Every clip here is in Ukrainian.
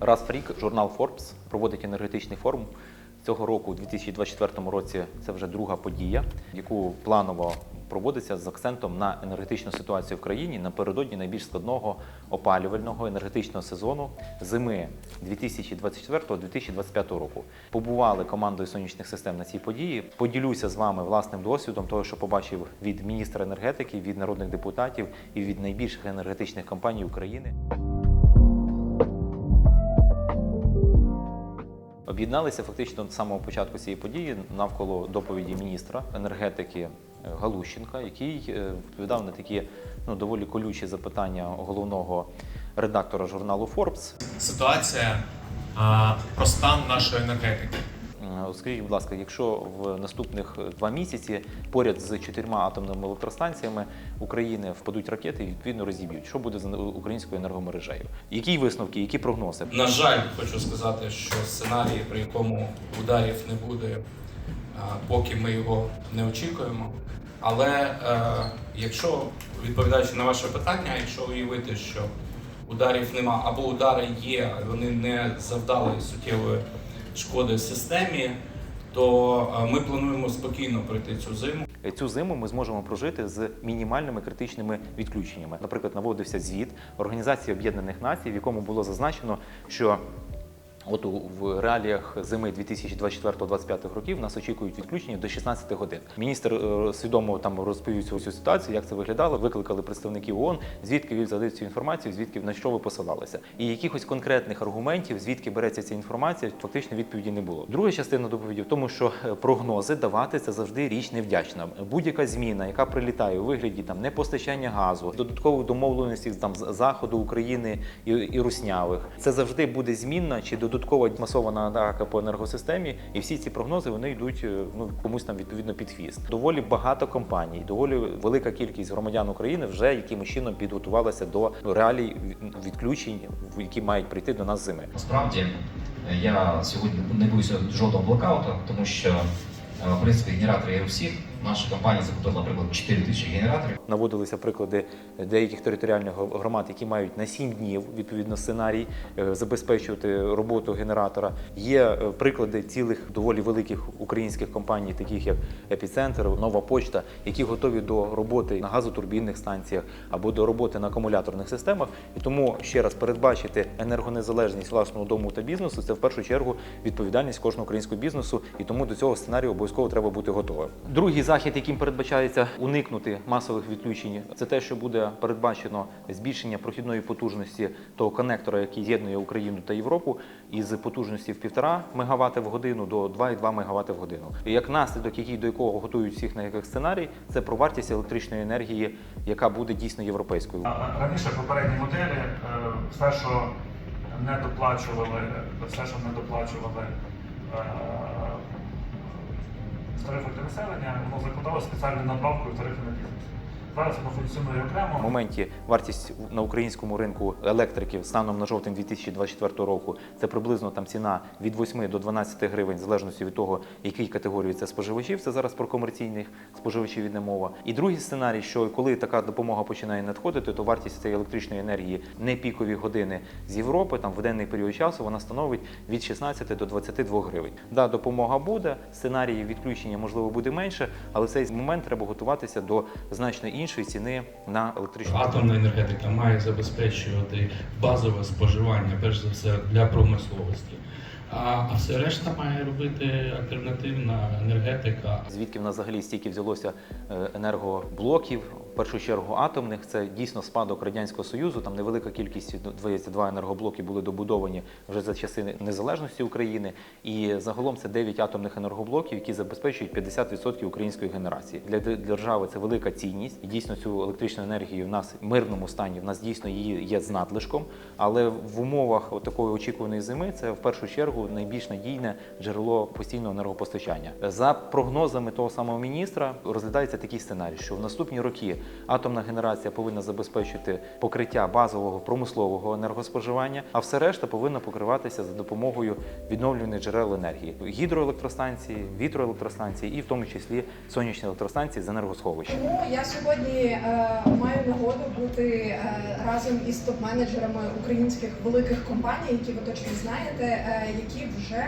Раз в рік журнал Forbes проводить енергетичний форум. Цього року, у 2024 році, це вже друга подія, яку планово проводиться з акцентом на енергетичну ситуацію в країні напередодні найбільш складного опалювального енергетичного сезону зими 2024-2025 року. Побували командою сонячних систем на цій події. Поділюся з вами власним досвідом того, що побачив від міністра енергетики, від народних депутатів і від найбільших енергетичних компаній України. Об'єдналися фактично з самого початку цієї події навколо доповіді міністра енергетики е, Галущенка, який е, відповідав на такі ну, доволі колючі запитання головного редактора журналу Forbes. ситуація а, про стан нашої енергетики. Е, Скажіть, будь ласка, якщо в наступних е, два місяці поряд з чотирма атомними електростанціями України впадуть ракети і відповідно розіб'ють, що буде з українською енергомережею? Які висновки, які прогнози? На жаль, хочу сказати, що сценарій, при якому ударів не буде, поки ми його не очікуємо. Але е, якщо відповідаючи на ваше питання, якщо уявити, що ударів нема або удари є, вони не завдали суттєвої шкоди системі, то е, ми плануємо спокійно пройти цю зиму. Е, Цю зиму ми зможемо прожити з мінімальними критичними відключеннями. Наприклад, наводився звіт Організації Об'єднаних Націй, в якому було зазначено, що От в реаліях зими 2024-2025 років нас очікують відключення до 16 годин. Міністр е, свідомо там розповів цю ситуацію, як це виглядало. Викликали представників ООН, звідки ви взяли цю інформацію, звідки на що ви посилалися, і якихось конкретних аргументів, звідки береться ця інформація, фактично відповіді не було. Друга частина доповіді в тому, що е, прогнози давати це завжди річ невдячна. Будь-яка зміна, яка прилітає у вигляді там непостачання газу, додаткових домовленостей там з заходу України і, і руснявих, це завжди буде змінна чи додаткова масована атака по енергосистемі. І всі ці прогнози вони йдуть е, ну комусь там відповідно під хвіст. Доволі багато компаній, доволі велика кількість громадян України вже якимось чином підготувалася до реалій відключень, в які мають прийти до нас зими. Насправді е, я сьогодні не боюся жодного блокауту, тому що е, в принципі генератори є у всіх. Наша компанія закупила, наприклад, 4 тисячі генераторів. Наводилися приклади деяких територіальних громад, які мають на 7 днів відповідно сценарій е, забезпечувати роботу генератора. Є е, приклади цілих доволі великих українських компаній, таких як Епіцентр, Нова Почта, які готові до роботи на газотурбінних станціях або до роботи на акумуляторних системах. І тому ще раз передбачити енергонезалежність власного дому та бізнесу це в першу чергу відповідальність кожного українського бізнесу, і тому до цього сценарію обов'язково треба бути готовим. Другий захід, яким передбачається уникнути масових відключень, це те, що буде передбачено збільшення прохідної потужності того конектора, який з'єднує Україну та Європу, із потужності в 1,5 МВт в годину до 2,2 МВт в годину. І як наслідок, який до якого готують всіх на яких сценарій, це про вартість електричної енергії, яка буде дійсно європейською. Раніше попередні моделі е, все, що не доплачували, все, що не доплачували е, з для населення, воно закладало спеціальну надбавку в тарифи на бізнес. Зараз воно функціонує В моменті вартість на українському ринку електриків станом на жовтень 2024 року це приблизно там ціна від 8 до 12 гривень, в залежності від того, якій категорії це споживачів. Це зараз про комерційних споживачів йде мова. І другий сценарій, що коли така допомога починає надходити, то вартість цієї електричної енергії не пікові години з Європи, там в денний період часу вона становить від 16 до 22 гривень. Да, допомога буде, сценарії відключення можливо буде менше, але в цей момент треба готуватися до значно іншої ціни на електричну. Атомна енергетика має забезпечувати базове споживання, перш за все, для промисловості. А, все решта має робити альтернативна енергетика. Звідки в нас взагалі стільки взялося е, енергоблоків, першу чергу атомних, це дійсно спадок радянського союзу. Там невелика кількість ну, здається, два енергоблоки були добудовані вже за часи незалежності України. І загалом це 9 атомних енергоблоків, які забезпечують 50% української генерації. Для держави це велика цінність. Дійсно цю електричну енергію в нас в мирному стані. В нас дійсно її є з надлишком. Але в умовах такої очікуваної зими це в першу чергу найбільш надійне джерело постійного енергопостачання. За прогнозами того самого міністра розглядається такий сценарій, що в наступні роки Атомна генерація повинна забезпечити покриття базового промислового енергоспоживання, а все решта повинна покриватися за допомогою відновлюваних джерел енергії гідроелектростанції, вітроелектростанції і в тому числі сонячні електростанції з енергосховища. Тому я сьогодні е, маю нагоду бути е, разом із топ-менеджерами українських великих компаній, які ви точно знаєте, е, які вже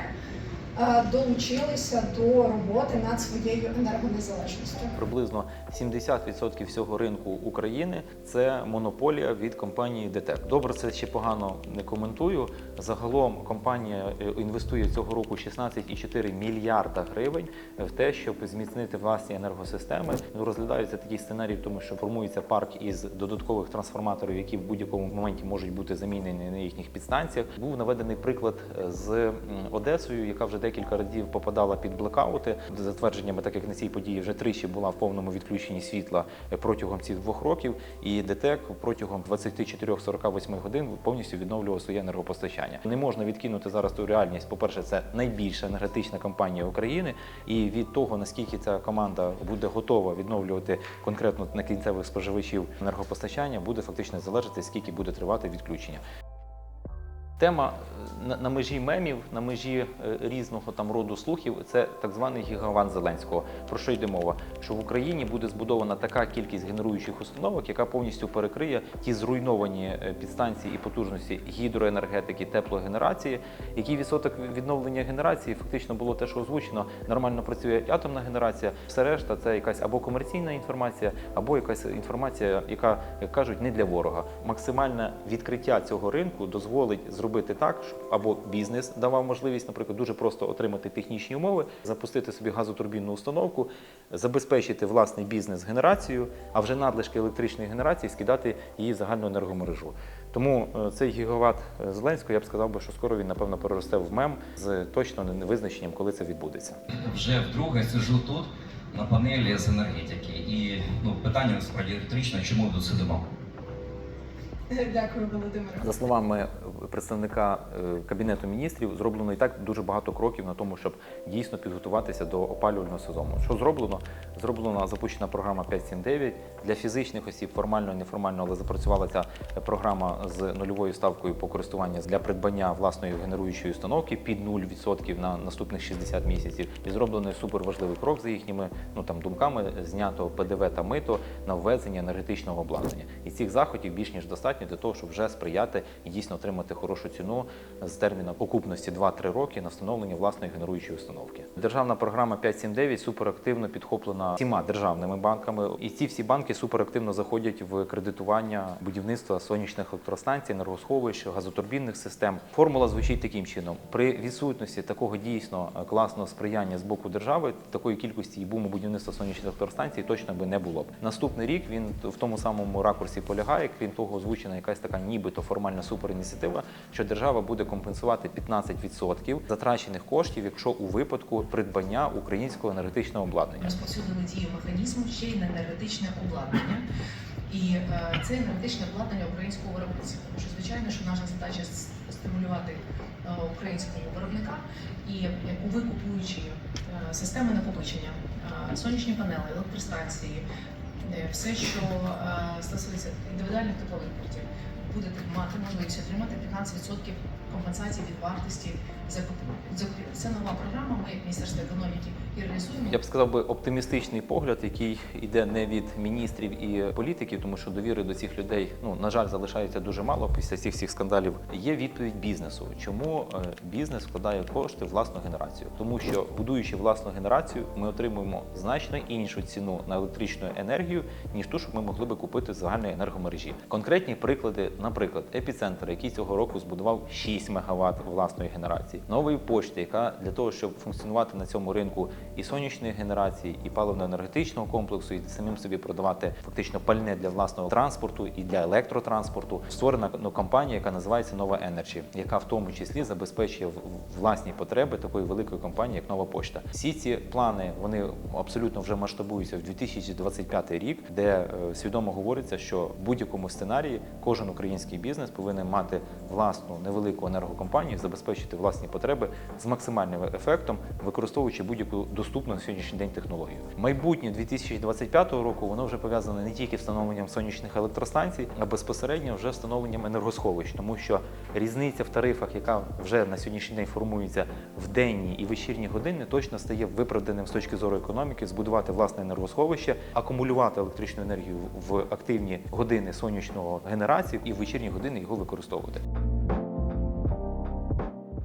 долучилися до роботи над своєю енергонезалежністю. Приблизно 70% всього ринку України це монополія від компанії ДТЕК. Добре, це ще погано не коментую. Загалом компанія е, інвестує цього року 16,4 мільярда гривень в те, щоб зміцнити власні енергосистеми. Ну, Розглядаються такі сценарії, тому що формується парк із додаткових трансформаторів, які в будь-якому моменті можуть бути замінені на їхніх підстанціях. Був наведений приклад е, з Одесою, яка вже декілька разів попадала під блекаути. За затвердженнями, так як на цій події вже тричі була в повному відключенні світла протягом цих двох років, і ДТЕК протягом 24-48 годин повністю відновлював своє енергопостачання. Не можна відкинути зараз ту реальність. По-перше, це найбільша енергетична компанія України, і від того наскільки ця команда буде готова відновлювати конкретно на кінцевих споживачів енергопостачання, буде фактично залежати, скільки буде тривати відключення. Тема на, на межі мемів, на межі е, різного там роду слухів це так званий гігаван Зеленського. Про що йде мова? Що в Україні буде збудована така кількість генеруючих установок, яка повністю перекриє ті зруйновані е, підстанції і потужності гідроенергетики, теплогенерації. Який відсоток відновлення генерації фактично було те, що озвучено. Нормально працює атомна генерація. Все решта це якась або комерційна інформація, або якась інформація, яка як кажуть, не для ворога. Максимальне відкриття цього ринку дозволить зробити так, або бізнес давав можливість, наприклад, дуже просто отримати технічні умови, запустити собі газотурбінну установку, забезпечити власний бізнес генерацією, а вже надлишки електричної генерації скидати її в загальну енергомережу. Тому е, цей гігават е, Зеленського, я б сказав би, що скоро він напевно переросте в мем з точно невизначенням, коли це відбудеться. Вже вдруге сижу тут на панелі з енергетики. І ну, питання насправді риторичне, чому ми тут сидимо? Дякую, Володимире. За словами представника е, кабінету міністрів, зроблено і так дуже багато кроків на тому, щоб дійсно підготуватися до опалювального сезону. Що зроблено? Зроблена запущена програма 5.7.9 для фізичних осіб, формально і неформально, але запрацювала ця програма з нульовою ставкою по користуванню для придбання власної генеруючої установки під 0% на наступних 60 місяців. І зроблений суперважливий крок за їхніми ну там думками. Знято ПДВ та мито на ввезення енергетичного обладнання. І цих заходів більш ніж достатньо для того, щоб вже сприяти і дійсно отримати хорошу ціну з терміном окупності 2-3 роки на встановлення власної генеруючої установки. Державна програма 5.7.9 суперактивно підхоплена всіма державними банками, і ці всі банки суперактивно заходять в кредитування будівництва сонячних електростанцій, енергосховищ, газотурбінних систем. Формула звучить таким чином: при відсутності такого дійсно класного сприяння з боку держави, такої кількості і буму будівництва сонячних електростанцій точно би не було б. Наступний рік він в тому самому ракурсі полягає. Крім того, озвучена якась така нібито формальна суперініціатива, що держава буде компенсувати 15% затрачених коштів, якщо у випадку придбання українського енергетичного обладнання. розповсюдили дію механізму ще й на енергетичне обладнання. І е, це енергетичне обладнання українського виробництва. Тому що звичайно, що наша задача стимулювати е, українського виробника і е, ви купуючи системи накопичення, сонячні панели, електростанції, все, що е, стосується індивідуальних типових портів, будете мати можливість отримати 15% компенсації від вартості закупівлі. Це нова програма. Ми як Міністерство економіки. Я б сказав би оптимістичний погляд, який йде не від міністрів і політиків, тому що довіри до цих людей, ну на жаль, залишається дуже мало після цих всіх скандалів. Є відповідь бізнесу. Чому е, бізнес вкладає кошти в власну генерацію? Тому що будуючи власну генерацію, ми отримуємо значно іншу ціну на електричну енергію, ніж ту, що ми могли би купити з загальної енергомережі. Конкретні приклади, наприклад, епіцентр, який цього року збудував 6 МВт власної генерації, нової пошти, яка для того, щоб функціонувати на цьому ринку і сонячної генерації, і паливно-енергетичного комплексу, і самим собі продавати фактично пальне для власного транспорту і для електротранспорту. Створена ну, компанія, яка називається Нова Energy, яка в тому числі забезпечує власні потреби такої великої компанії, як Нова Пошта. Всі ці плани вони абсолютно вже масштабуються в 2025 рік, де е, свідомо говориться, що в будь-якому сценарії кожен український бізнес повинен мати власну невелику енергокомпанію забезпечити власні потреби з максимальним ефектом, використовуючи будь-яку доступну на сьогоднішній день технологію. Майбутнє 2025 року воно вже пов'язане не тільки встановленням сонячних електростанцій, а безпосередньо вже встановленням енергосховищ, тому що різниця в тарифах, яка вже на сьогоднішній день формується в денні і вечірні години, точно стає виправданим з точки зору економіки, збудувати власне енергосховище, акумулювати електричну енергію в активні години сонячного генерації і в вечірні години його використовувати.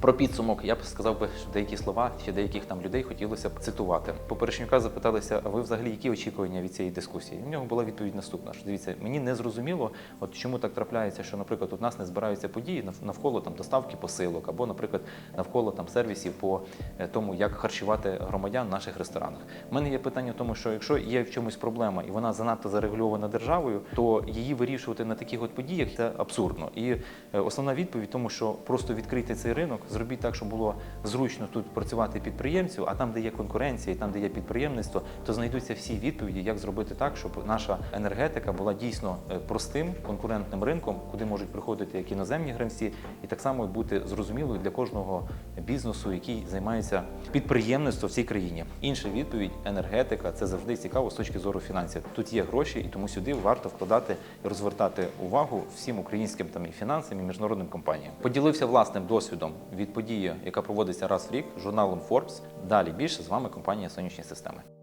Про підсумок я б сказав би, що деякі слова ще деяких там людей хотілося б цитувати. Поперечнюка запиталися, а ви взагалі які очікування від цієї дискусії? У нього була відповідь наступна: що дивіться, мені не зрозуміло, от чому так трапляється, що, наприклад, у нас не збираються події навколо там доставки посилок, або, наприклад, навколо там сервісів по е, тому, як харчувати громадян в наших ресторанах. У мене є питання в тому, що якщо є в чомусь проблема і вона занадто зарегульована державою, то її вирішувати на таких от подіях це абсурдно. І е, основна відповідь тому, що просто відкрити цей ринок, зробіть так, щоб було зручно тут працювати підприємцю, а там, де є конкуренція, і там, де є підприємництво, то знайдуться всі відповіді, як зробити так, щоб наша енергетика була дійсно е, простим конкурентним ринком, куди можуть приходити як іноземні гравці, і так само бути зрозумілою для кожного бізнесу, який займається підприємництвом в цій країні. Інша відповідь енергетика це завжди цікаво з точки зору фінансів. Тут є гроші, і тому сюди варто вкладати і розвертати увагу всім українським там і фінансам, і міжнародним компаніям. Поділився власним досвідом від події, яка проводиться раз в рік журналом Forbes. Далі більше з вами компанія Сонячні системи.